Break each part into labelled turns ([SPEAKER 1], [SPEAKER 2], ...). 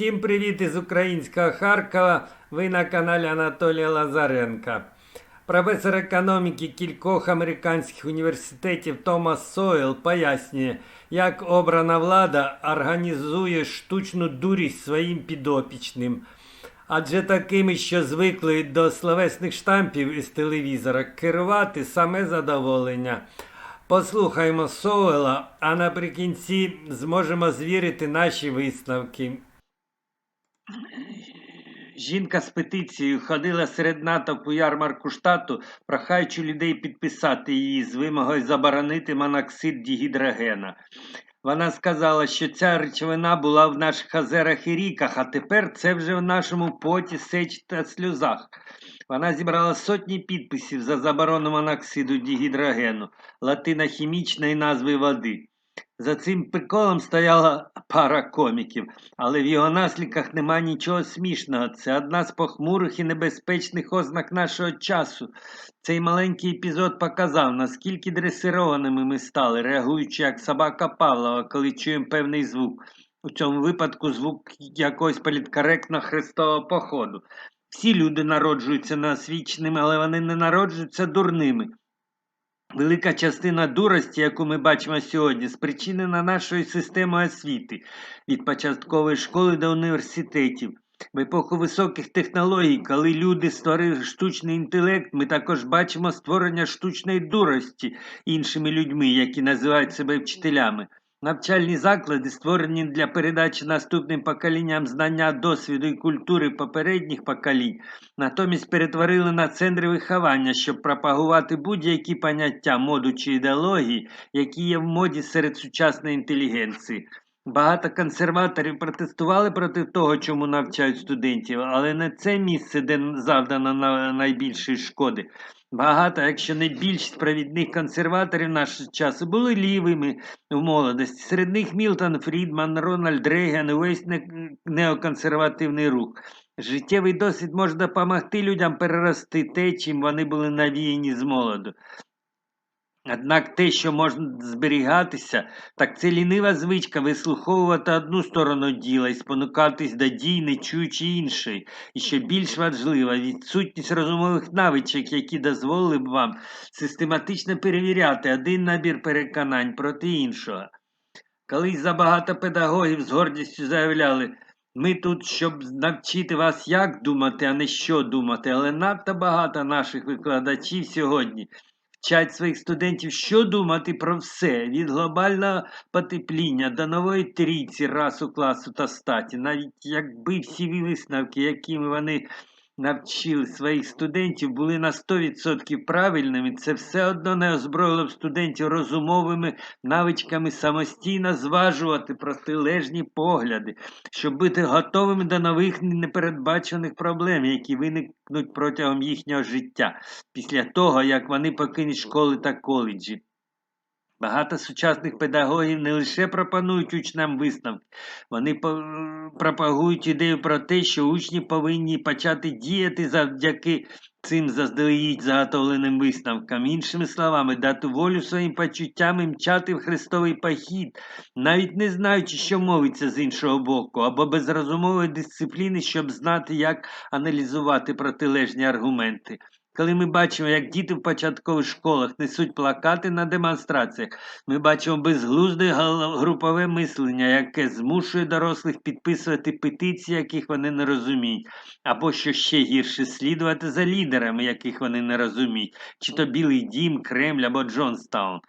[SPEAKER 1] Всім привіт із українського Харкова. Ви на каналі Анатолія Лазаренка. Професор економіки кількох американських університетів Томас Сойл пояснює, як обрана влада організує штучну дурість своїм підопічним. Адже такими, що звикли до словесних штампів із телевізора, керувати саме задоволення. Послухаємо Соуела, а наприкінці зможемо звірити наші висновки. Жінка з петицією ходила серед натовпу ярмарку штату, прохаючи людей підписати її з вимогою заборонити моноксид дігідрогена. Вона сказала, що ця речовина була в наших озерах і ріках, а тепер це вже в нашому поті, сечі та сльозах. Вона зібрала сотні підписів за заборону моноксиду дігідрогену, латинохімічної назви води. За цим приколом стояла пара коміків, але в його наслідках нема нічого смішного. Це одна з похмурих і небезпечних ознак нашого часу. Цей маленький епізод показав, наскільки дресированими ми стали, реагуючи як собака Павлова, коли чуємо певний звук. У цьому випадку звук якогось політкоректно хрестового походу. Всі люди народжуються неосвіченими, але вони не народжуються дурними. Велика частина дурості, яку ми бачимо сьогодні, спричинена нашою системою освіти від початкової школи до університетів. В епоху високих технологій, коли люди створили штучний інтелект, ми також бачимо створення штучної дурості іншими людьми, які називають себе вчителями. Навчальні заклади, створені для передачі наступним поколінням знання, досвіду і культури попередніх поколінь, натомість перетворили на центри виховання, щоб пропагувати будь-які поняття, моду чи ідеології, які є в моді серед сучасної інтелігенції. Багато консерваторів протестували проти того, чому навчають студентів, але не це місце, де завдано на- найбільшої шкоди. Багато, якщо не більшість провідних консерваторів нашого часу були лівими в молодості. Серед них Мілтон Фрідман, Рональд Рейган і весь неоконсервативний рух. Життєвий досвід може допомогти людям перерости те, чим вони були навіяні з молоду. Однак те, що може зберігатися, так це лінива звичка вислуховувати одну сторону діла і спонукатись до дій, не чуючи іншої. І що більш важливо, відсутність розумових навичок, які дозволили б вам систематично перевіряти один набір переконань проти іншого. Колись забагато педагогів з гордістю заявляли, ми тут, щоб навчити вас, як думати, а не що думати, але надто багато наших викладачів сьогодні вчать своїх студентів, що думати про все, від глобального потепління до нової трійці расу, класу та статі. Навіть якби всі висновки, якими вони навчили своїх студентів, були на 100% правильними, це все одно не озброїло б студентів розумовими навичками самостійно зважувати протилежні погляди, щоб бути готовими до нових непередбачених проблем, які виникнуть протягом їхнього життя після того, як вони покинуть школи та коледжі. Багато сучасних педагогів не лише пропонують учням висновки, вони пропагують ідею про те, що учні повинні почати діяти завдяки цим заздалегідь заготовленим висновкам. Іншими словами, дати волю своїм почуттям і мчати в хрестовий похід, навіть не знаючи, що мовиться з іншого боку, або без розумової дисципліни, щоб знати, як аналізувати протилежні аргументи. Коли ми бачимо, як діти в початкових школах несуть плакати на демонстраціях, ми бачимо безглузде групове мислення, яке змушує дорослих підписувати петиції, яких вони не розуміють, або що ще гірше, слідувати за лідерами, яких вони не розуміють, чи то Білий Дім, Кремль або Джонстаун.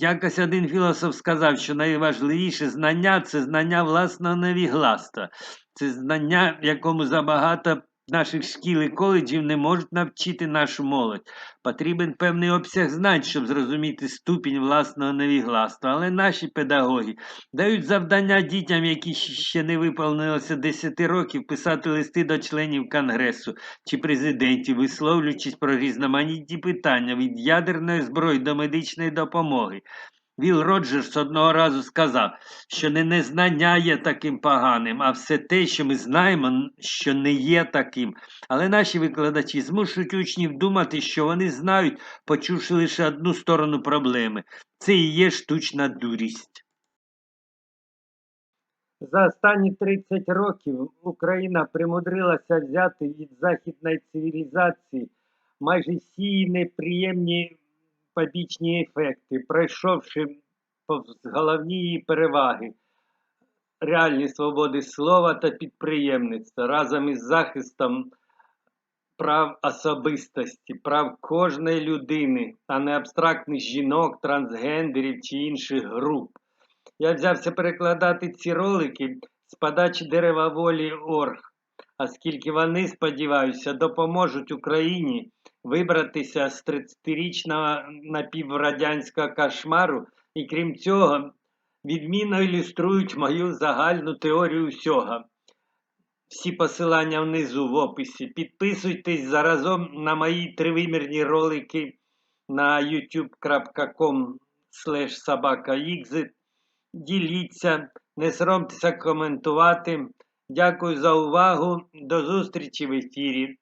[SPEAKER 1] Якось один філософ сказав, що найважливіше знання це знання власного невігластва, це знання, якому забагато наших шкіл і коледжів не можуть навчити нашу молодь. Потрібен певний обсяг знань, щоб зрозуміти ступінь власного невігластва. Але наші педагоги дають завдання дітям, які ще не виповнилося 10 років, писати листи до членів Конгресу чи президентів, висловлюючись про різноманітні питання від ядерної зброї до медичної допомоги. Віл Роджерс одного разу сказав, що не незнання є таким поганим, а все те, що ми знаємо, що не є таким. Але наші викладачі змушують учнів думати, що вони знають, почувши лише одну сторону проблеми. Це і є штучна дурість. За останні 30 років Україна примудрилася взяти від західної цивілізації майже всі неприємні побічні ефекти, пройшовши повз головні її переваги, реальні свободи слова та підприємництва разом із захистом прав особистості, прав кожної людини, а не абстрактних жінок, трансгендерів чи інших груп. Я взявся перекладати ці ролики з подачі дерева волі Орг, оскільки вони, сподіваюся, допоможуть Україні вибратися з 30-річного напіврадянського кошмару і, крім цього, відмінно ілюструють мою загальну теорію всього. Всі посилання внизу в описі. Підписуйтесь заразом на мої тривимірні ролики на youtube.com. Діліться, не соромтеся коментувати. Дякую за увагу. До зустрічі в ефірі.